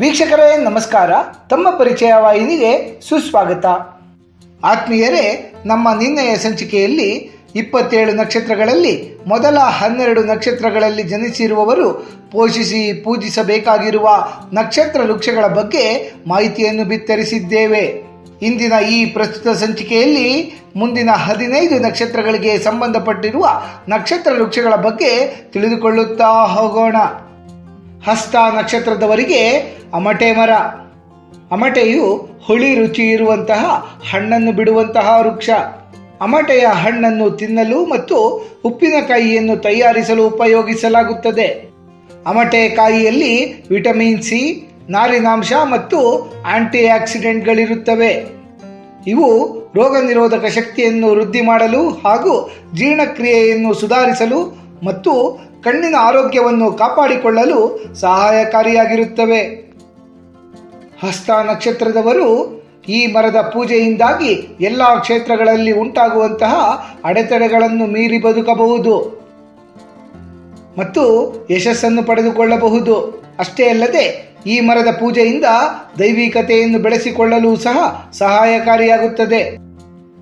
ವೀಕ್ಷಕರೇ, ನಮಸ್ಕಾರ. ತಮ್ಮ ಪರಿಚಯ ವಾಹಿನಿಗೆ ಸುಸ್ವಾಗತ. ಆತ್ಮೀಯರೇ, ನಮ್ಮ ನಿನ್ನೆಯ ಸಂಚಿಕೆಯಲ್ಲಿ ಇಪ್ಪತ್ತೇಳು ನಕ್ಷತ್ರಗಳಲ್ಲಿ, ಮೊದಲ ಹನ್ನೆರಡು ನಕ್ಷತ್ರಗಳಲ್ಲಿ ಜನಿಸಿರುವವರು ಪೋಷಿಸಿ ಪೂಜಿಸಬೇಕಾಗಿರುವ ನಕ್ಷತ್ರ ವೃಕ್ಷಗಳ ಬಗ್ಗೆ ಮಾಹಿತಿಯನ್ನು ಬಿತ್ತರಿಸಿದ್ದೇವೆ. ಇಂದಿನ ಈ ಪ್ರಸ್ತುತ ಸಂಚಿಕೆಯಲ್ಲಿ ಮುಂದಿನ ಹದಿನೈದು ನಕ್ಷತ್ರಗಳಿಗೆ ಸಂಬಂಧಪಟ್ಟಿರುವ ನಕ್ಷತ್ರ ವೃಕ್ಷಗಳ ಬಗ್ಗೆ ತಿಳಿದುಕೊಳ್ಳುತ್ತಾ ಹೋಗೋಣ. ಹಸ್ತ ನಕ್ಷತ್ರದವರಿಗೆ ಅಮಟೆ ಮರ. ಅಮಟೆಯು ಹುಳಿ ರುಚಿ ಇರುವಂತಹ ಹಣ್ಣನ್ನು ಬಿಡುವಂತಹ ವೃಕ್ಷ. ಅಮಟೆಯ ಹಣ್ಣನ್ನು ತಿನ್ನಲು ಮತ್ತು ಉಪ್ಪಿನಕಾಯಿಯನ್ನು ತಯಾರಿಸಲು ಉಪಯೋಗಿಸಲಾಗುತ್ತದೆ. ಅಮಟೆಕಾಯಿಯಲ್ಲಿ ವಿಟಮಿನ್ ಸಿ, ನಾರಿನಾಂಶ ಮತ್ತು ಆಂಟಿ ಆಕ್ಸಿಡೆಂಟ್ಗಳಿರುತ್ತವೆ ಇವು ರೋಗ ನಿರೋಧಕ ಶಕ್ತಿಯನ್ನು ವೃದ್ಧಿ ಮಾಡಲು ಹಾಗೂ ಜೀರ್ಣಕ್ರಿಯೆಯನ್ನು ಸುಧಾರಿಸಲು ಮತ್ತು ಕಣ್ಣಿನ ಆರೋಗ್ಯವನ್ನು ಕಾಪಾಡಿಕೊಳ್ಳಲು ಸಹಾಯಕಾರಿಯಾಗಿರುತ್ತವೆ. ಹಸ್ತ ನಕ್ಷತ್ರದವರು ಈ ಮರದ ಪೂಜೆಯಿಂದಾಗಿ ಎಲ್ಲ ಕ್ಷೇತ್ರಗಳಲ್ಲಿ ಉಂಟಾಗುವಂತಹ ಅಡೆತಡೆಗಳನ್ನು ಮೀರಿ ಬದುಕಬಹುದು. ಮತ್ತು ಯಶಸ್ಸನ್ನು ಪಡೆದುಕೊಳ್ಳಬಹುದು. ಅಷ್ಟೇ ಅಲ್ಲದೆ ಈ ಮರದ ಪೂಜೆಯಿಂದ ದೈವಿಕತೆಯನ್ನು ಬೆಳೆಸಿಕೊಳ್ಳಲು ಸಹ ಸಹಾಯಕಾರಿಯಾಗುತ್ತದೆ.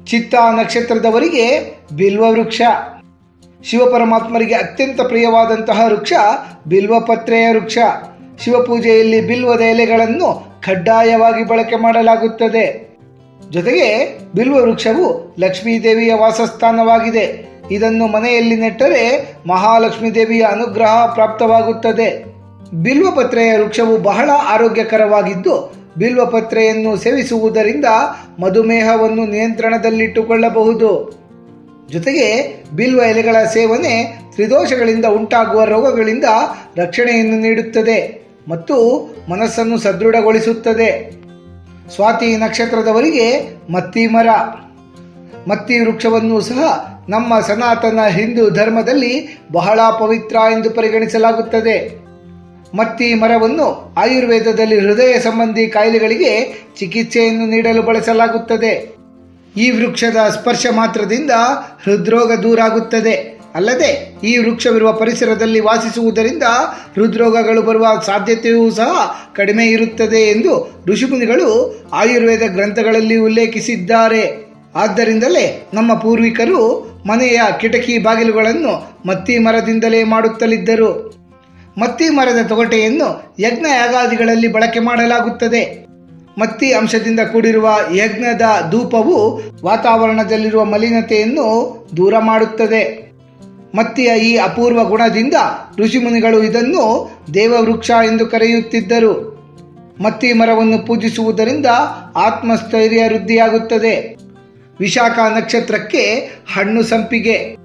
ಚಿತ್ತ ನಕ್ಷತ್ರದವರಿಗೆ ಬಿಲ್ವ ವೃಕ್ಷ ಶಿವಪರಮಾತ್ಮರಿಗೆ ಅತ್ಯಂತ ಪ್ರಿಯವಾದಂತಹ ವೃಕ್ಷ ಬಿಲ್ವಪತ್ರೆಯ ವೃಕ್ಷ. ಶಿವಪೂಜೆಯಲ್ಲಿ ಬಿಲ್ವದ ಎಲೆಗಳನ್ನು ಕಡ್ಡಾಯವಾಗಿ ಬಳಕೆ ಮಾಡಲಾಗುತ್ತದೆ. ಜೊತೆಗೆ ಬಿಲ್ವ ವೃಕ್ಷವು ಲಕ್ಷ್ಮೀ ದೇವಿಯ ವಾಸಸ್ಥಾನವಾಗಿದೆ. ಇದನ್ನು ಮನೆಯಲ್ಲಿ ನೆಟ್ಟರೆ ಮಹಾಲಕ್ಷ್ಮೀ ದೇವಿಯ ಅನುಗ್ರಹ ಪ್ರಾಪ್ತವಾಗುತ್ತದೆ. ಬಿಲ್ವಪತ್ರೆಯ ವೃಕ್ಷವು ಬಹಳ ಆರೋಗ್ಯಕರವಾಗಿದ್ದು, ಬಿಲ್ವಪತ್ರೆಯನ್ನು ಸೇವಿಸುವುದರಿಂದ ಮಧುಮೇಹವನ್ನು ನಿಯಂತ್ರಣದಲ್ಲಿಟ್ಟುಕೊಳ್ಳಬಹುದು. ಜೊತೆಗೆ ಬಿಲ್ವ ಎಲೆಗಳ ಸೇವನೆ ತ್ರಿದೋಷಗಳಿಂದ ಉಂಟಾಗುವ ರೋಗಗಳಿಂದ ರಕ್ಷಣೆಯನ್ನು ನೀಡುತ್ತದೆ ಮತ್ತು ಮನಸ್ಸನ್ನು ಸದೃಢಗೊಳಿಸುತ್ತದೆ. ಸ್ವಾತಿ ನಕ್ಷತ್ರದವರಿಗೆ ಮತ್ತಿ ಮರ. ಮತ್ತಿ ವೃಕ್ಷವನ್ನು ಸಹ ನಮ್ಮ ಸನಾತನ ಹಿಂದೂ ಧರ್ಮದಲ್ಲಿ ಬಹಳ ಪವಿತ್ರ ಎಂದು ಪರಿಗಣಿಸಲಾಗುತ್ತದೆ. ಮತ್ತಿ ಮರವನ್ನು ಆಯುರ್ವೇದದಲ್ಲಿ ಹೃದಯ ಸಂಬಂಧಿ ಕಾಯಿಲೆಗಳಿಗೆ ಚಿಕಿತ್ಸೆಯನ್ನು ನೀಡಲು ಬಳಸಲಾಗುತ್ತದೆ. ಈ ವೃಕ್ಷದ ಸ್ಪರ್ಶ ಮಾತ್ರದಿಂದ ಹೃದ್ರೋಗ ದೂರಾಗುತ್ತದೆ. ಅಲ್ಲದೆ ಈ ವೃಕ್ಷವಿರುವ ಪರಿಸರದಲ್ಲಿ ವಾಸಿಸುವುದರಿಂದ ಹೃದ್ರೋಗಗಳು ಬರುವ ಸಾಧ್ಯತೆಯೂ ಸಹ ಕಡಿಮೆ ಇರುತ್ತದೆ ಎಂದು ಋಷಿಮುನಿಗಳು ಆಯುರ್ವೇದ ಗ್ರಂಥಗಳಲ್ಲಿ ಉಲ್ಲೇಖಿಸಿದ್ದಾರೆ. ಆದ್ದರಿಂದಲೇ ನಮ್ಮ ಪೂರ್ವಿಕರು ಮನೆಯ ಕಿಟಕಿ ಬಾಗಿಲುಗಳನ್ನು ಮತ್ತಿ ಮರದಿಂದಲೇ ಮಾಡುತ್ತಲಿದ್ದರು. ಮತ್ತಿ ಮರದ ತೊಗಟೆಯನ್ನು ಯಜ್ಞ ಯಾಗಾದಿಗಳಲ್ಲಿ ಬಳಕೆ ಮಾಡಲಾಗುತ್ತದೆ. ಮತ್ತಿ ಅಂಶದಿಂದ ಕೂಡಿರುವ ಯಜ್ಞದ ಧೂಪವು ವಾತಾವರಣದಲ್ಲಿರುವ ಮಲಿನತೆಯನ್ನು ದೂರ ಮಾಡುತ್ತದೆ. ಮತ್ತಿಯ ಈ ಅಪೂರ್ವ ಗುಣದಿಂದ ಋಷಿಮುನಿಗಳು ಇದನ್ನು ದೇವವೃಕ್ಷ ಎಂದು ಕರೆಯುತ್ತಿದ್ದರು. ಮತ್ತಿ ಮರವನ್ನು ಪೂಜಿಸುವುದರಿಂದ ಆತ್ಮಸ್ಥೈರ್ಯ ವೃದ್ಧಿಯಾಗುತ್ತದೆ. ವಿಶಾಖ ನಕ್ಷತ್ರಕ್ಕೆ ಹಣ್ಣು ಸಂಪಿಗೆ,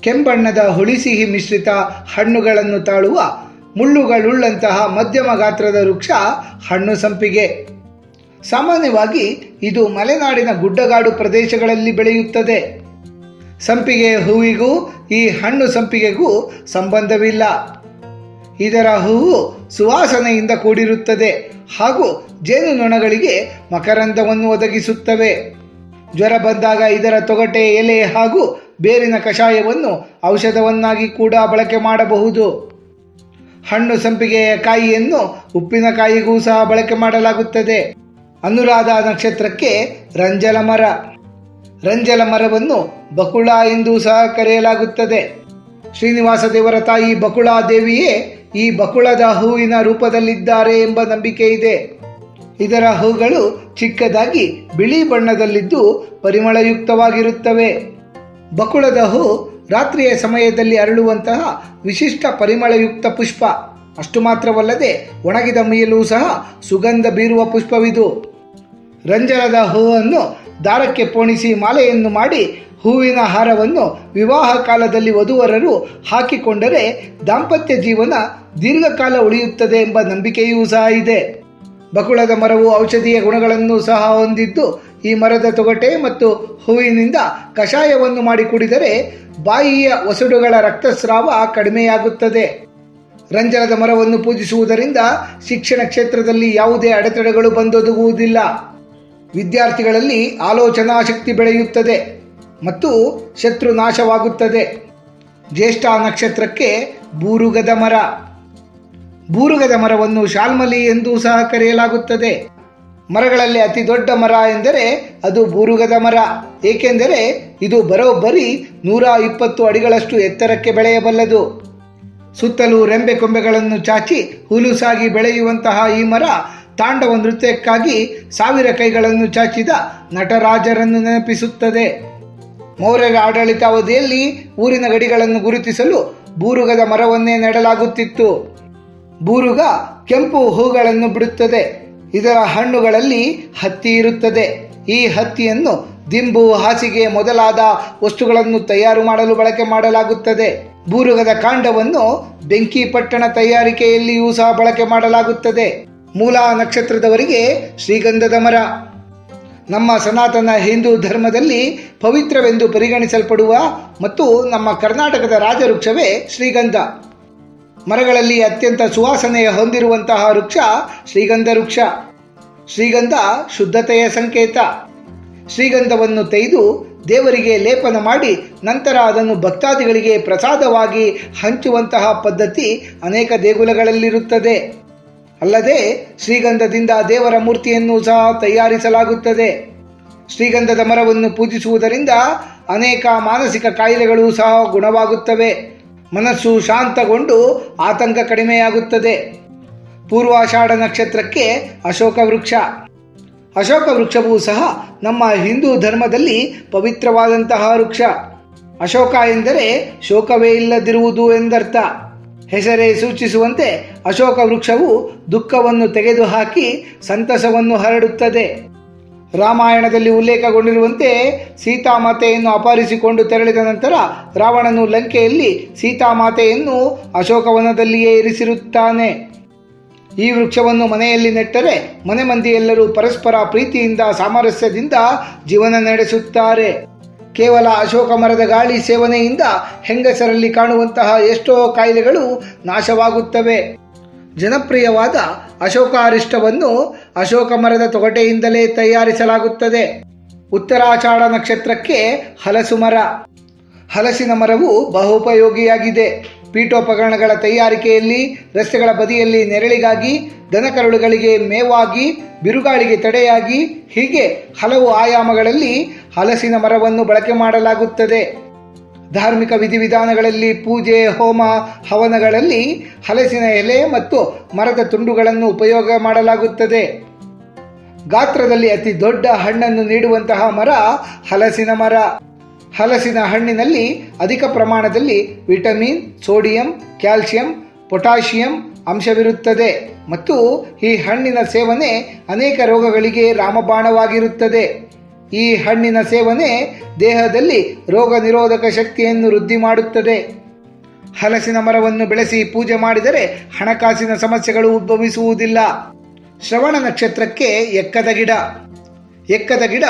ಕೆಂಬಣ್ಣದ ಹುಳಿಸಿಹಿ ಮಿಶ್ರಿತ ಹಣ್ಣುಗಳನ್ನು ತಾಳುವ ಮುಳ್ಳುಗಳುಳ್ಳಂತಹ ಮಧ್ಯಮ ಗಾತ್ರದ ವೃಕ್ಷ ಹಣ್ಣು ಸಂಪಿಗೆ. ಸಾಮಾನ್ಯವಾಗಿ ಇದು ಮಲೆನಾಡಿನ ಗುಡ್ಡಗಾಡು ಪ್ರದೇಶಗಳಲ್ಲಿ ಬೆಳೆಯುತ್ತದೆ. ಸಂಪಿಗೆ ಹೂವಿಗೂ ಈ ಹಣ್ಣು ಸಂಪಿಗೆಗೂ ಸಂಬಂಧವಿಲ್ಲ. ಇದರ ಹೂವು ಸುವಾಸನೆಯಿಂದ ಕೂಡಿರುತ್ತದೆ ಹಾಗೂ ಜೇನುನೊಣಗಳಿಗೆ ಮಕರಂದವನ್ನು ಒದಗಿಸುತ್ತವೆ. ಜ್ವರ ಬಂದಾಗ ಇದರ ತೊಗಟೆ, ಎಲೆ ಹಾಗೂ ಬೇರಿನ ಕಷಾಯವನ್ನು ಔಷಧವನ್ನಾಗಿ ಕೂಡ ಬಳಕೆ ಮಾಡಬಹುದು. ಹಣ್ಣು ಸಂಪಿಗೆಯ ಕಾಯಿಯನ್ನು ಉಪ್ಪಿನಕಾಯಿಗೂ ಸಹ ಬಳಕೆ ಮಾಡಲಾಗುತ್ತದೆ. ಅನುರಾಧ ನಕ್ಷತ್ರಕ್ಕೆ ರಂಜಲ ಮರ. ರಂಜಲ ಮರವನ್ನು ಬಕುಳ ಎಂದು ಸಹ ಕರೆಯಲಾಗುತ್ತದೆ. ಶ್ರೀನಿವಾಸ ದೇವರ ತಾಯಿ ಬಕುಳಾ ದೇವಿಯೇ ಈ ಬಕುಳದ ಹೂವಿನ ರೂಪದಲ್ಲಿದ್ದಾರೆ ಎಂಬ ನಂಬಿಕೆ ಇದೆ. ಇದರ ಹೂಗಳು ಚಿಕ್ಕದಾಗಿ ಬಿಳಿ ಬಣ್ಣದಲ್ಲಿದ್ದು ಪರಿಮಳಯುಕ್ತವಾಗಿರುತ್ತವೆ. ಬಕುಳದ ಹೂ ರಾತ್ರಿಯ ಸಮಯದಲ್ಲಿ ಅರಳುವಂತಹ ವಿಶಿಷ್ಟ ಪರಿಮಳಯುಕ್ತ ಪುಷ್ಪ. ಅಷ್ಟು ಮಾತ್ರವಲ್ಲದೆ ಒಣಗಿದ ಮೇಲೂ ಸಹ ಸುಗಂಧ ಬೀರುವ ಪುಷ್ಪವಿದು. ರಂಜನದ ಹೂವನ್ನು ದಾರಕ್ಕೆ ಪೋಣಿಸಿ ಮಾಲೆಯನ್ನು ಮಾಡಿ ಹೂವಿನ ಹಾರವನ್ನು ವಿವಾಹ ಕಾಲದಲ್ಲಿ ವಧುವರರು ಹಾಕಿಕೊಂಡರೆ ದಾಂಪತ್ಯ ಜೀವನ ದೀರ್ಘಕಾಲ ಉಳಿಯುತ್ತದೆ ಎಂಬ ನಂಬಿಕೆಯೂ ಸಹ ಇದೆ. ಬಕುಳದ ಮರವು ಔಷಧೀಯ ಗುಣಗಳನ್ನು ಸಹ ಹೊಂದಿದ್ದು, ಈ ಮರದ ತೊಗಟೆ ಮತ್ತು ಹೂವಿನಿಂದ ಕಷಾಯವನ್ನು ಮಾಡಿ ಕುಡಿದರೆ ಬಾಯಿಯ ಒಸಡುಗಳ ರಕ್ತಸ್ರಾವ ಕಡಿಮೆಯಾಗುತ್ತದೆ. ರಂಜನದ ಮರವನ್ನು ಪೂಜಿಸುವುದರಿಂದ ಶಿಕ್ಷಣ ಕ್ಷೇತ್ರದಲ್ಲಿ ಯಾವುದೇ ಅಡೆತಡೆಗಳು ಬಂದೊದಗುವುದಿಲ್ಲ. ವಿದ್ಯಾರ್ಥಿಗಳಲ್ಲಿ ಆಲೋಚನಾ ಶಕ್ತಿ ಬೆಳೆಯುತ್ತದೆ ಮತ್ತು ಶತ್ರು ನಾಶವಾಗುತ್ತದೆ. ಜ್ಯೇಷ್ಠ ನಕ್ಷತ್ರಕ್ಕೆ ಬೂರುಗದ ಮರ. ಬೂರುಗದ ಮರವನ್ನು ಶಾಲ್ಮಲಿ ಎಂದೂ ಸಹ ಕರೆಯಲಾಗುತ್ತದೆ. ಮರಗಳಲ್ಲಿ ಅತಿ ದೊಡ್ಡ ಮರ ಎಂದರೆ ಅದು ಬೂರುಗದ ಮರ. ಏಕೆಂದರೆ ಇದು ಬರೋಬ್ಬರಿ ನೂರ ಇಪ್ಪತ್ತು ಅಡಿಗಳಷ್ಟು ಎತ್ತರಕ್ಕೆ ಬೆಳೆಯಬಲ್ಲದು. ಸುತ್ತಲೂ ರೆಂಬೆ ಕೊಂಬೆಗಳನ್ನು ಚಾಚಿ ಹುಲುಸಾಗಿ ಬೆಳೆಯುವಂತಹ ಈ ಮರ ತಾಂಡವ ನೃತ್ಯಕ್ಕಾಗಿ ಸಾವಿರ ಕೈಗಳನ್ನು ಚಾಚಿದ ನಟರಾಜರನ್ನು ನೆನಪಿಸುತ್ತದೆ. ಮೌರ್ಯರ ಆಡಳಿತಾವಧಿಯಲ್ಲಿ ಊರಿನ ಗಡಿಗಳನ್ನು ಗುರುತಿಸಲು ಬೂರುಗದ ಮರವನ್ನೇ ನೆಡಲಾಗುತ್ತಿತ್ತು. ಬೂರುಗ ಕೆಂಪು ಹೂಗಳನ್ನು ಬಿಡುತ್ತದೆ. ಇದರ ಹಣ್ಣುಗಳಲ್ಲಿ ಹತ್ತಿ ಇರುತ್ತದೆ. ಈ ಹತ್ತಿಯನ್ನು ದಿಂಬು, ಹಾಸಿಗೆ ಮೊದಲಾದ ವಸ್ತುಗಳನ್ನು ತಯಾರು ಮಾಡಲು ಬಳಕೆ ಮಾಡಲಾಗುತ್ತದೆ. ಬೂರುಗದ ಕಾಂಡವನ್ನು ಬೆಂಕಿ ಪಟ್ಟಣ ತಯಾರಿಕೆಯಲ್ಲಿಯೂ ಸಹ ಬಳಕೆ ಮಾಡಲಾಗುತ್ತದೆ. ಮೂಲ ನಕ್ಷತ್ರದವರಿಗೆ ಶ್ರೀಗಂಧದ ಮರ. ನಮ್ಮ ಸನಾತನ ಹಿಂದೂ ಧರ್ಮದಲ್ಲಿ ಪವಿತ್ರವೆಂದು ಪರಿಗಣಿಸಲ್ಪಡುವ ಮತ್ತು ನಮ್ಮ ಕರ್ನಾಟಕದ ರಾಜವೃಕ್ಷವೇ ಶ್ರೀಗಂಧ. ಮರಗಳಲ್ಲಿ ಅತ್ಯಂತ ಸುವಾಸನೆಯ ಹೊಂದಿರುವಂತಹ ವೃಕ್ಷ ಶ್ರೀಗಂಧ ವೃಕ್ಷ. ಶ್ರೀಗಂಧ ಶುದ್ಧತೆಯ ಸಂಕೇತ. ಶ್ರೀಗಂಧವನ್ನು ತೆಗೆದು ದೇವರಿಗೆ ಲೇಪನ ಮಾಡಿ ನಂತರ ಅದನ್ನು ಭಕ್ತಾದಿಗಳಿಗೆ ಪ್ರಸಾದವಾಗಿ ಹಂಚುವಂತಹ ಪದ್ಧತಿ ಅನೇಕ ದೇಗುಲಗಳಲ್ಲಿರುತ್ತದೆ. ಅಲ್ಲದೆ ಶ್ರೀಗಂಧದಿಂದ ದೇವರ ಮೂರ್ತಿಯನ್ನು ಸಹ ತಯಾರಿಸಲಾಗುತ್ತದೆ. ಶ್ರೀಗಂಧದ ಮರವನ್ನು ಪೂಜಿಸುವುದರಿಂದ ಅನೇಕ ಮಾನಸಿಕ ಕಾಯಿಲೆಗಳು ಸಹ ಗುಣವಾಗುತ್ತವೆ. ಮನಸ್ಸು ಶಾಂತಗೊಂಡು ಆತಂಕ ಕಡಿಮೆಯಾಗುತ್ತದೆ. ಪೂರ್ವಾಷಾಢ ನಕ್ಷತ್ರಕ್ಕೆ ಅಶೋಕ ವೃಕ್ಷ. ಅಶೋಕ ವೃಕ್ಷವೂ ಸಹ ನಮ್ಮ ಹಿಂದೂ ಧರ್ಮದಲ್ಲಿ ಪವಿತ್ರವಾದಂತಹ ವೃಕ್ಷ. ಅಶೋಕ ಎಂದರೆ ಶೋಕವೇ ಇಲ್ಲದಿರುವುದು ಎಂದರ್ಥ. ಹೆಸರೇ ಸೂಚಿಸುವಂತೆ ಅಶೋಕ ವೃಕ್ಷವು ದುಃಖವನ್ನು ತೆಗೆದುಹಾಕಿ ಸಂತಸವನ್ನು ಹರಡುತ್ತದೆ. ರಾಮಾಯಣದಲ್ಲಿ ಉಲ್ಲೇಖಗೊಂಡಿರುವಂತೆ ಸೀತಾಮಾತೆಯನ್ನು ಅಪಹರಿಸಿಕೊಂಡು ತೆರಳಿದ ನಂತರ ರಾವಣನು ಲಂಕೆಯಲ್ಲಿ ಸೀತಾಮಾತೆಯನ್ನು ಅಶೋಕವನದಲ್ಲಿಯೇ ಇರಿಸಿರುತ್ತಾನೆ. ಈ ವೃಕ್ಷವನ್ನು ಮನೆಯಲ್ಲಿ ನೆಟ್ಟರೆ ಮನೆ ಮಂದಿಯೆಲ್ಲರೂ ಪರಸ್ಪರ ಪ್ರೀತಿಯಿಂದ ಸಾಮರಸ್ಯದಿಂದ ಜೀವನ ನಡೆಸುತ್ತಾರೆ. ಕೇವಲ ಅಶೋಕ ಮರದ ಗಾಳಿ ಸೇವನೆಯಿಂದ ಹೆಂಗಸರಲ್ಲಿ ಕಾಣುವಂತಹ ಎಷ್ಟೋ ಕಾಯಿಲೆಗಳು ನಾಶವಾಗುತ್ತವೆ. ಜನಪ್ರಿಯವಾದ ಅಶೋಕ ಅರಿಷ್ಟವನ್ನು ಅಶೋಕ ಮರದ ತೊಗಟೆಯಿಂದಲೇ ತಯಾರಿಸಲಾಗುತ್ತದೆ. ಉತ್ತರಾಚಾರ ನಕ್ಷತ್ರಕ್ಕೆ ಹಲಸು ಮರ. ಹಲಸಿನ ಮರವು ಬಹುಪಯೋಗಿಯಾಗಿದೆ. ಪೀಠೋಪಕರಣಗಳ ತಯಾರಿಕೆಯಲ್ಲಿ, ರಸ್ತೆಗಳ ಬದಿಯಲ್ಲಿ ನೆರಳಿಗಾಗಿ, ದನಕರುಳುಗಳಿಗೆ ಮೇವಾಗಿ, ಬಿರುಗಾಳಿಗೆ ತಡೆಯಾಗಿ, ಹೀಗೆ ಹಲವು ಆಯಾಮಗಳಲ್ಲಿ ಹಲಸಿನ ಮರವನ್ನು ಬಳಕೆ ಮಾಡಲಾಗುತ್ತದೆ. ಧಾರ್ಮಿಕ ವಿಧಿವಿಧಾನಗಳಲ್ಲಿ ಪೂಜೆ, ಹೋಮ, ಹವನಗಳಲ್ಲಿ ಹಲಸಿನ ಎಲೆ ಮತ್ತು ಮರದ ತುಂಡುಗಳನ್ನು ಉಪಯೋಗ ಮಾಡಲಾಗುತ್ತದೆ. ಗಾತ್ರದಲ್ಲಿ ಅತಿ ದೊಡ್ಡ ಹಣ್ಣನ್ನು ನೀಡುವಂತಹ ಮರ ಹಲಸಿನ ಮರ. ಹಲಸಿನ ಹಣ್ಣಿನಲ್ಲಿ ಅಧಿಕ ಪ್ರಮಾಣದಲ್ಲಿ ವಿಟಮಿನ್, ಸೋಡಿಯಂ, ಕ್ಯಾಲ್ಸಿಯಂ, ಪೊಟ್ಯಾಷಿಯಂ ಅಂಶವಿರುತ್ತದೆ ಮತ್ತು ಈ ಹಣ್ಣಿನ ಸೇವನೆ ಅನೇಕ ರೋಗಗಳಿಗೆ ರಾಮಬಾಣವಾಗಿರುತ್ತದೆ. ಈ ಹಣ್ಣಿನ ಸೇವನೆ ದೇಹದಲ್ಲಿ ರೋಗ ನಿರೋಧಕ ಶಕ್ತಿಯನ್ನು ವೃದ್ಧಿ ಮಾಡುತ್ತದೆ. ಹಲಸಿನ ಮರವನ್ನು ಬೆಳೆಸಿ ಪೂಜೆ ಮಾಡಿದರೆ ಹಣಕಾಸಿನ ಸಮಸ್ಯೆಗಳು ಉದ್ಭವಿಸುವುದಿಲ್ಲ. ಶ್ರವಣ ನಕ್ಷತ್ರಕ್ಕೆ ಎಕ್ಕದ ಗಿಡ. ಎಕ್ಕದ ಗಿಡ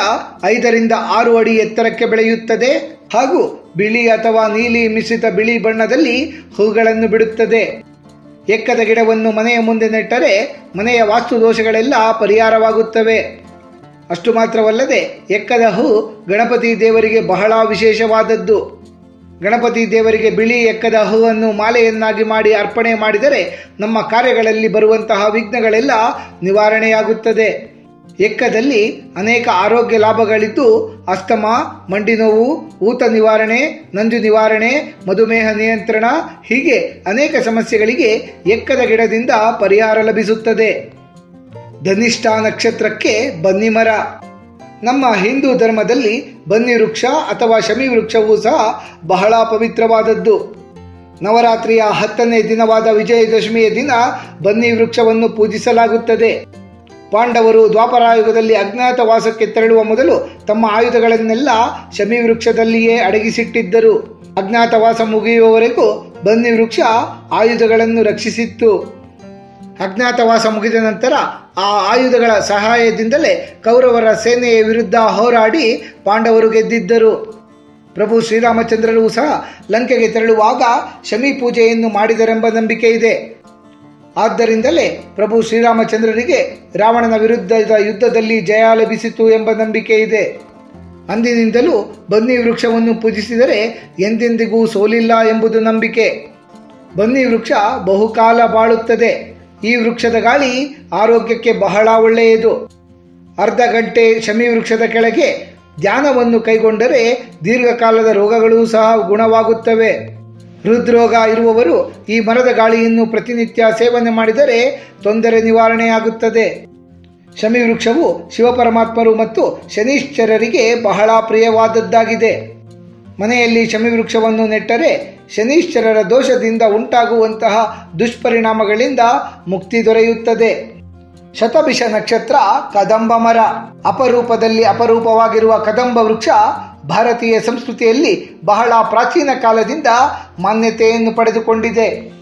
ಐದರಿಂದ ಆರು ಅಡಿ ಎತ್ತರಕ್ಕೆ ಬೆಳೆಯುತ್ತದೆ ಹಾಗೂ ಬಿಳಿ ಅಥವಾ ನೀಲಿ ಮಿಶ್ರಿತ ಬಿಳಿ ಬಣ್ಣದಲ್ಲಿ ಹೂಗಳನ್ನು ಬಿಡುತ್ತದೆ. ಎಕ್ಕದ ಗಿಡವನ್ನು ಮನೆಯ ಮುಂದೆ ನೆಟ್ಟರೆ ಮನೆಯ ವಾಸ್ತು ದೋಷಗಳೆಲ್ಲ ಪರಿಹಾರವಾಗುತ್ತವೆ. ಅಷ್ಟು ಮಾತ್ರವಲ್ಲದೆ ಎಕ್ಕದ ಹೂ ಗಣಪತಿ ದೇವರಿಗೆ ಬಹಳ ವಿಶೇಷವಾದದ್ದು. ಗಣಪತಿ ದೇವರಿಗೆ ಬಿಳಿ ಎಕ್ಕದ ಹೂವನ್ನು ಮಾಲೆಯನ್ನಾಗಿ ಮಾಡಿ ಅರ್ಪಣೆ ಮಾಡಿದರೆ ನಮ್ಮ ಕಾರ್ಯಗಳಲ್ಲಿ ಬರುವಂತಹ ವಿಘ್ನಗಳೆಲ್ಲ ನಿವಾರಣೆಯಾಗುತ್ತದೆ. ಎಕ್ಕದಲ್ಲಿ ಅನೇಕ ಆರೋಗ್ಯ ಲಾಭಗಳಿದ್ದು ಅಸ್ತಮ, ಮಂಡಿ ನೋವು, ಊತ ನಿವಾರಣೆ, ನಂಜು ನಿವಾರಣೆ, ಮಧುಮೇಹ ನಿಯಂತ್ರಣ ಹೀಗೆ ಅನೇಕ ಸಮಸ್ಯೆಗಳಿಗೆ ಎಕ್ಕದ ಗಿಡದಿಂದ ಪರಿಹಾರ ಲಭಿಸುತ್ತದೆ. ಧನಿಷ್ಠ ನಕ್ಷತ್ರಕ್ಕೆ ಬನ್ನಿ ಮರ. ನಮ್ಮ ಹಿಂದೂ ಧರ್ಮದಲ್ಲಿ ಬನ್ನಿ ವೃಕ್ಷ ಅಥವಾ ಶಮಿ ವೃಕ್ಷವೂ ಸಹ ಬಹಳ ಪವಿತ್ರವಾದದ್ದು. ನವರಾತ್ರಿಯ ಹತ್ತನೇ ದಿನವಾದ ವಿಜಯದಶಮಿಯ ದಿನ ಬನ್ನಿ ವೃಕ್ಷವನ್ನು ಪೂಜಿಸಲಾಗುತ್ತದೆ. ಪಾಂಡವರು ದ್ವಾಪರಾಯುಗದಲ್ಲಿ ಅಜ್ಞಾತವಾಸಕ್ಕೆ ತೆರಳುವ ಮೊದಲು ತಮ್ಮ ಆಯುಧಗಳನ್ನೆಲ್ಲ ಶಮಿ ವೃಕ್ಷದಲ್ಲಿಯೇ ಅಡಗಿಸಿಟ್ಟಿದ್ದರು. ಅಜ್ಞಾತವಾಸ ಮುಗಿಯುವವರೆಗೂ ಬನ್ನಿ ವೃಕ್ಷ ಆಯುಧಗಳನ್ನು ರಕ್ಷಿಸಿತ್ತು. ಅಜ್ಞಾತವಾಸ ಮುಗಿದ ನಂತರ ಆ ಆಯುಧಗಳ ಸಹಾಯದಿಂದಲೇ ಕೌರವರ ಸೇನೆಯ ವಿರುದ್ಧ ಹೋರಾಡಿ ಪಾಂಡವರು ಗೆದ್ದಿದ್ದರು. ಪ್ರಭು ಶ್ರೀರಾಮಚಂದ್ರರು ಸಹ ಲಂಕೆಗೆ ತೆರಳುವಾಗ ಶಮಿ ಪೂಜೆಯನ್ನು ಮಾಡಿದರೆಂಬ ನಂಬಿಕೆ ಇದೆ. ಆದ್ದರಿಂದಲೇ ಪ್ರಭು ಶ್ರೀರಾಮಚಂದ್ರರಿಗೆ ರಾವಣನ ವಿರುದ್ಧದ ಯುದ್ಧದಲ್ಲಿ ಜಯ ಲಭಿಸಿತು ಎಂಬ ನಂಬಿಕೆ ಇದೆ. ಅಂದಿನಿಂದಲೂ ಬನ್ನಿ ವೃಕ್ಷವನ್ನು ಪೂಜಿಸಿದರೆ ಎಂದೆಂದಿಗೂ ಸೋಲಿಲ್ಲ ಎಂಬುದು ನಂಬಿಕೆ. ಬನ್ನಿ ವೃಕ್ಷ ಬಹುಕಾಲ ಬಾಳುತ್ತದೆ. ಈ ವೃಕ್ಷದ ಗಾಳಿ ಆರೋಗ್ಯಕ್ಕೆ ಬಹಳ ಒಳ್ಳೆಯದು. ಅರ್ಧ ಗಂಟೆ ಶಮಿ ವೃಕ್ಷದ ಕೆಳಗೆ ಧ್ಯಾನವನ್ನು ಕೈಗೊಂಡರೆ ದೀರ್ಘಕಾಲದ ರೋಗಗಳು ಸಹ ಗುಣವಾಗುತ್ತವೆ. ಹೃದ್ರೋಗ ಇರುವವರು ಈ ಮರದ ಗಾಳಿಯನ್ನು ಪ್ರತಿನಿತ್ಯ ಸೇವನೆ ಮಾಡಿದರೆ ತೊಂದರೆ ನಿವಾರಣೆಯಾಗುತ್ತದೆ. ಶಮಿ ವೃಕ್ಷವು ಶಿವಪರಮಾತ್ಮರು ಮತ್ತು ಶನೀಶ್ಚರರಿಗೆ ಬಹಳ ಪ್ರಿಯವಾದದ್ದಾಗಿದೆ. ಮನೆಯಲ್ಲಿ ಶಮಿ ವೃಕ್ಷವನ್ನು ನೆಟ್ಟರೆ ಶನೀಶ್ಚರರ ದೋಷದಿಂದ ಉಂಟಾಗುವಂತಹ ದುಷ್ಪರಿಣಾಮಗಳಿಂದ ಮುಕ್ತಿ ದೊರೆಯುತ್ತದೆ. ಶತಭಿಷ ನಕ್ಷತ್ರ ಕದಂಬ ಮರ. ಅಪರೂಪದಲ್ಲಿ ಅಪರೂಪವಾಗಿರುವ ಕದಂಬ ವೃಕ್ಷ ಭಾರತೀಯ ಸಂಸ್ಕೃತಿಯಲ್ಲಿ ಬಹಳ ಪ್ರಾಚೀನ ಕಾಲದಿಂದ ಮಾನ್ಯತೆಯನ್ನು ಪಡೆದುಕೊಂಡಿದೆ.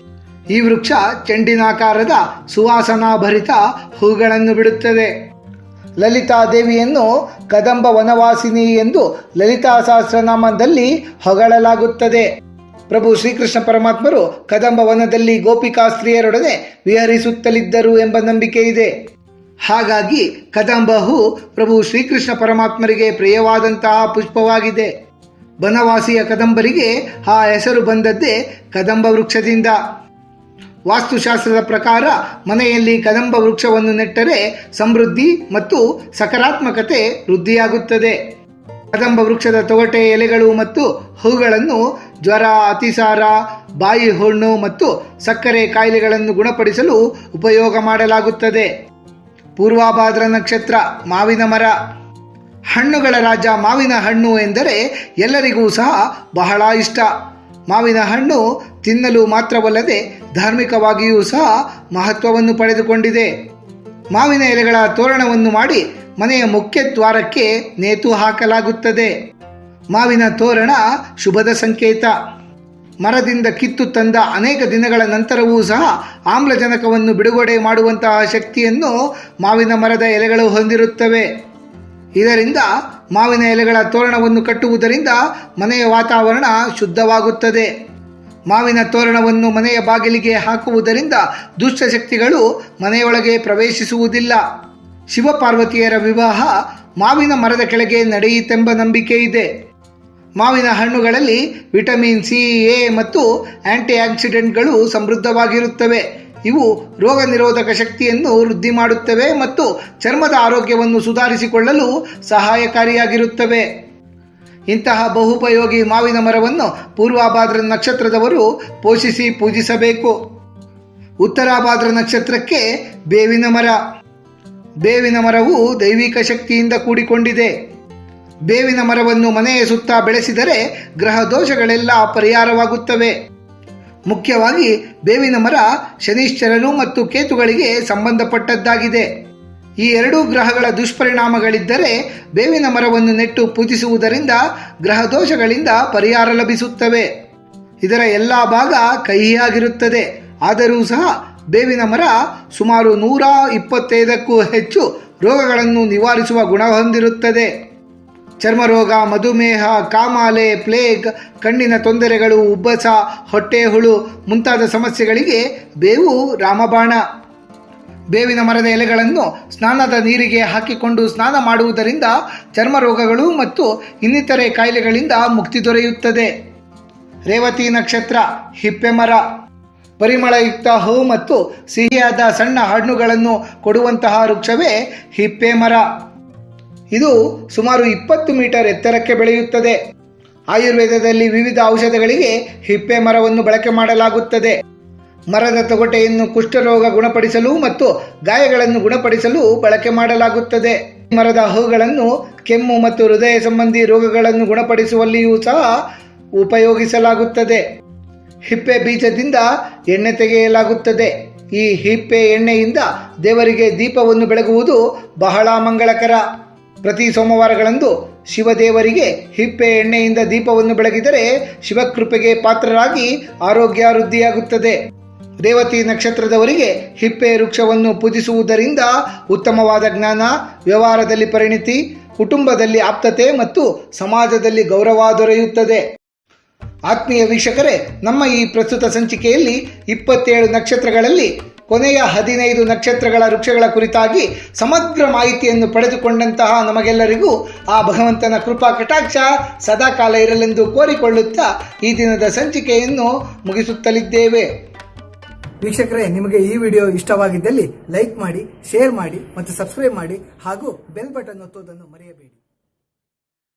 ಈ ವೃಕ್ಷ ಚೆಂಡಿನಾಕಾರದ ಸುವಾಸನಾಭರಿತ ಹೂಗಳನ್ನು ಬಿಡುತ್ತದೆ. ಲಲಿತಾ ದೇವಿಯನ್ನು ಕದಂಬ ವನವಾಸಿನಿ ಎಂದು ಲಲಿತಾ ಸಹಸ್ರನಾಮದಲ್ಲಿ ಹೊಗಳಲಾಗುತ್ತದೆ. ಪ್ರಭು ಶ್ರೀಕೃಷ್ಣ ಪರಮಾತ್ಮರು ಕದಂಬ ವನದಲ್ಲಿ ಗೋಪಿಕಾ ಸ್ತ್ರೀಯರೊಡನೆ ವಿಹರಿಸುತ್ತಲಿದ್ದರು ಎಂಬ ನಂಬಿಕೆ ಇದೆ. ಹಾಗಾಗಿ ಕದಂಬಹು ಪ್ರಭು ಶ್ರೀಕೃಷ್ಣ ಪರಮಾತ್ಮರಿಗೆ ಪ್ರಿಯವಾದಂತಹ ಪುಷ್ಪವಾಗಿದೆ. ಬನವಾಸಿಯ ಕದಂಬರಿಗೆ ಆ ಹೆಸರು ಬಂದದ್ದೇ ಕದಂಬ ವೃಕ್ಷದಿಂದ. ವಾಸ್ತುಶಾಸ್ತ್ರದ ಪ್ರಕಾರ ಮನೆಯಲ್ಲಿ ಕದಂಬ ವೃಕ್ಷವನ್ನು ನೆಟ್ಟರೆ ಸಮೃದ್ಧಿ ಮತ್ತು ಸಕಾರಾತ್ಮಕತೆ ವೃದ್ಧಿಯಾಗುತ್ತದೆ. ಕದಂಬ ವೃಕ್ಷದ ತೊಗಟೆ ಎಲೆಗಳು ಮತ್ತು ಹೂಗಳನ್ನು ಜ್ವರ, ಅತಿಸಾರ, ಬಾಯಿ ಹುಣ್ಣು ಮತ್ತು ಸಕ್ಕರೆ ಕಾಯಿಲೆಗಳನ್ನು ಗುಣಪಡಿಸಲು ಉಪಯೋಗ ಮಾಡಲಾಗುತ್ತದೆ. ಪೂರ್ವಾಭಾದ್ರ ನಕ್ಷತ್ರ ಮಾವಿನ ಮರ. ಹಣ್ಣುಗಳ ರಾಜ ಮಾವಿನ ಹಣ್ಣು ಎಂದರೆ ಎಲ್ಲರಿಗೂ ಸಹ ಬಹಳ ಇಷ್ಟ. ಮಾವಿನ ಹಣ್ಣು ತಿನ್ನಲು ಮಾತ್ರವಲ್ಲದೆ ಧಾರ್ಮಿಕವಾಗಿಯೂ ಸಹ ಮಹತ್ವವನ್ನು ಪಡೆದುಕೊಂಡಿದೆ. ಮಾವಿನ ಎಲೆಗಳ ತೋರಣವನ್ನು ಮಾಡಿ ಮನೆಯ ಮುಖ್ಯ ದ್ವಾರಕ್ಕೆ ನೇತು ಹಾಕಲಾಗುತ್ತದೆ. ಮಾವಿನ ತೋರಣ ಶುಭದ ಸಂಕೇತ. ಮರದಿಂದ ಕಿತ್ತು ತಂದ ಅನೇಕ ದಿನಗಳ ನಂತರವೂ ಸಹ ಆಮ್ಲಜನಕವನ್ನು ಬಿಡುಗಡೆ ಮಾಡುವಂತಹ ಶಕ್ತಿಯನ್ನು ಮಾವಿನ ಮರದ ಎಲೆಗಳು ಹೊಂದಿರುತ್ತವೆ. ಇದರಿಂದ ಮಾವಿನ ಎಲೆಗಳ ತೋರಣವನ್ನು ಕಟ್ಟುವುದರಿಂದ ಮನೆಯ ವಾತಾವರಣ ಶುದ್ಧವಾಗುತ್ತದೆ. ಮಾವಿನ ತೋರಣವನ್ನು ಮನೆಯ ಬಾಗಿಲಿಗೆ ಹಾಕುವುದರಿಂದ ದುಷ್ಟಶಕ್ತಿಗಳು ಮನೆಯೊಳಗೆ ಪ್ರವೇಶಿಸುವುದಿಲ್ಲ. ಶಿವಪಾರ್ವತಿಯರ ವಿವಾಹ ಮಾವಿನ ಮರದ ಕೆಳಗೆ ನಡೆಯಿತೆಂಬ ನಂಬಿಕೆ ಇದೆ ಮಾವಿನ ಹಣ್ಣುಗಳಲ್ಲಿ ವಿಟಮಿನ್ ಸಿ, ಎ ಮತ್ತು ಆಂಟಿ ಆಕ್ಸಿಡೆಂಟ್ಗಳು ಸಮೃದ್ಧವಾಗಿರುತ್ತವೆ. ಇವು ರೋಗ ನಿರೋಧಕ ಶಕ್ತಿಯನ್ನು ವೃದ್ಧಿ ಮಾಡುತ್ತವೆ ಮತ್ತು ಚರ್ಮದ ಆರೋಗ್ಯವನ್ನು ಸುಧಾರಿಸಿಕೊಳ್ಳಲು ಸಹಾಯಕಾರಿಯಾಗಿರುತ್ತವೆ. ಇಂತಹ ಬಹುಪಯೋಗಿ ಮಾವಿನ ಮರವನ್ನು ಪೂರ್ವಾಭಾದ್ರ ನಕ್ಷತ್ರದವರು ಪೋಷಿಸಿ ಪೂಜಿಸಬೇಕು. ಉತ್ತರಾಭಾದ್ರ ನಕ್ಷತ್ರಕ್ಕೆ ಬೇವಿನ ಮರ. ಬೇವಿನ ಮರವು ದೈವಿಕ ಶಕ್ತಿಯಿಂದ ಕೂಡಿಕೊಂಡಿದೆ. ಬೇವಿನ ಮರವನ್ನು ಮನೆಯ ಸುತ್ತ ಬೆಳೆಸಿದರೆ ಗ್ರಹ ದೋಷಗಳೆಲ್ಲ ಪರಿಹಾರವಾಗುತ್ತವೆ. ಮುಖ್ಯವಾಗಿ ಬೇವಿನ ಮರ ಶನಿಶ್ಚರನು ಮತ್ತು ಕೇತುಗಳಿಗೆ ಸಂಬಂಧಪಟ್ಟದ್ದಾಗಿದೆ. ಈ ಎರಡೂ ಗ್ರಹಗಳ ದುಷ್ಪರಿಣಾಮಗಳಿದ್ದರೆ ಬೇವಿನ ಮರವನ್ನು ನೆಟ್ಟು ಪೂಜಿಸುವುದರಿಂದ ಗ್ರಹ ದೋಷಗಳಿಂದ ಪರಿಹಾರ ಲಭಿಸುತ್ತವೆ. ಇದರ ಎಲ್ಲ ಭಾಗ ಕಹಿಯಾಗಿರುತ್ತದೆ. ಆದರೂ ಸಹ ಬೇವಿನ ಮರ ಸುಮಾರು ನೂರ ಇಪ್ಪತ್ತೈದಕ್ಕೂ ಹೆಚ್ಚು ರೋಗಗಳನ್ನು ನಿವಾರಿಸುವ ಗುಣ ಹೊಂದಿರುತ್ತದೆ. ಚರ್ಮರೋಗ, ಮಧುಮೇಹ, ಕಾಮಾಲೆ, ಪ್ಲೇಗ್, ಕಣ್ಣಿನ ತೊಂದರೆಗಳು, ಉಬ್ಬಸ, ಹೊಟ್ಟೆ ಹುಳು ಮುಂತಾದ ಸಮಸ್ಯೆಗಳಿಗೆ ಬೇವು ರಾಮಬಾಣ. ಬೇವಿನ ಮರದ ಎಲೆಗಳನ್ನು ಸ್ನಾನದ ನೀರಿಗೆ ಹಾಕಿಕೊಂಡು ಸ್ನಾನ ಮಾಡುವುದರಿಂದ ಚರ್ಮ ರೋಗಗಳು ಮತ್ತು ಇನ್ನಿತರೆ ಕಾಯಿಲೆಗಳಿಂದ ಮುಕ್ತಿ ದೊರೆಯುತ್ತದೆ. ರೇವತಿ ನಕ್ಷತ್ರ, ಹಿಪ್ಪೆ ಮರ. ಪರಿಮಳಯುಕ್ತ ಹೂ ಮತ್ತು ಸಿಹಿಯಾದ ಸಣ್ಣ ಹಣ್ಣುಗಳನ್ನು ಕೊಡುವಂತಹ ವೃಕ್ಷವೇ ಹಿಪ್ಪೆ ಮರ. ಇದು ಸುಮಾರು ಇಪ್ಪತ್ತು ಮೀಟರ್ ಎತ್ತರಕ್ಕೆ ಬೆಳೆಯುತ್ತದೆ. ಆಯುರ್ವೇದದಲ್ಲಿ ವಿವಿಧ ಔಷಧಗಳಿಗೆ ಹಿಪ್ಪೆ ಮರವನ್ನು ಬಳಕೆ ಮಾಡಲಾಗುತ್ತದೆ. ಮರದ ತೊಗಟೆಯನ್ನು ಕುಷ್ಠರೋಗ ಗುಣಪಡಿಸಲು ಮತ್ತು ಗಾಯಗಳನ್ನು ಗುಣಪಡಿಸಲು ಬಳಕೆ ಮಾಡಲಾಗುತ್ತದೆ. ಮರದ ಹೂಗಳನ್ನು ಕೆಮ್ಮು ಮತ್ತು ಹೃದಯ ಸಂಬಂಧಿ ರೋಗಗಳನ್ನು ಗುಣಪಡಿಸುವಲ್ಲಿಯೂ ಸಹ ಉಪಯೋಗಿಸಲಾಗುತ್ತದೆ. ಹಿಪ್ಪೆ ಬೀಜದಿಂದ ಎಣ್ಣೆ ತೆಗೆಯಲಾಗುತ್ತದೆ. ಈ ಹಿಪ್ಪೆ ಎಣ್ಣೆಯಿಂದ ದೇವರಿಗೆ ದೀಪವನ್ನು ಬೆಳಗುವುದು ಬಹಳ ಮಂಗಳಕರ. ಪ್ರತಿ ಸೋಮವಾರಗಳಂದು ಶಿವದೇವರಿಗೆ ಹಿಪ್ಪೆ ಎಣ್ಣೆಯಿಂದ ದೀಪವನ್ನು ಬೆಳಗಿದರೆ ಶಿವಕೃಪೆಗೆ ಪಾತ್ರರಾಗಿ ಆರೋಗ್ಯ ವೃದ್ಧಿಯಾಗುತ್ತದೆ ರೇವತಿ ನಕ್ಷತ್ರದವರಿಗೆ ಹಿಪ್ಪೆ ವೃಕ್ಷವನ್ನು ಪೂಜಿಸುವುದರಿಂದ ಉತ್ತಮವಾದ ಜ್ಞಾನ, ವ್ಯವಹಾರದಲ್ಲಿ ಪರಿಣಿತಿ, ಕುಟುಂಬದಲ್ಲಿ ಆಪ್ತತೆ ಮತ್ತು ಸಮಾಜದಲ್ಲಿ ಗೌರವ ದೊರೆಯುತ್ತದೆ. ಆತ್ಮೀಯ ವೀಕ್ಷಕರೇ, ನಮ್ಮ ಈ ಪ್ರಸ್ತುತ ಸಂಚಿಕೆಯಲ್ಲಿ ಇಪ್ಪತ್ತೇಳು ನಕ್ಷತ್ರಗಳಲ್ಲಿ ಕೊನೆಯ ಹದಿನೈದು ನಕ್ಷತ್ರಗಳ ವೃಕ್ಷಗಳ ಕುರಿತಾಗಿ ಸಮಗ್ರ ಮಾಹಿತಿಯನ್ನು ಪಡೆದುಕೊಂಡಂತಹ ನಮಗೆಲ್ಲರಿಗೂ ಆ ಭಗವಂತನ ಕೃಪಾ ಕಟಾಕ್ಷ ಸದಾಕಾಲ ಇರಲೆಂದು ಕೋರಿಕೊಳ್ಳುತ್ತಾ ಈ ದಿನದ ಸಂಚಿಕೆಯನ್ನು ಮುಗಿಸುತ್ತಲಿದ್ದೇವೆ. ವೀಕ್ಷಕರೇ, ನಿಮಗೆ ಈ ವಿಡಿಯೋ ಇಷ್ಟವಾಗಿದ್ದಲ್ಲಿ ಲೈಕ್ ಮಾಡಿ, ಶೇರ್ ಮಾಡಿ ಮತ್ತು ಸಬ್ಸ್ಕ್ರೈಬ್ ಮಾಡಿ ಹಾಗೂ ಬೆಲ್ ಬಟನ್ ಒತ್ತುವುದನ್ನು ಮರೆಯಬೇಡಿ.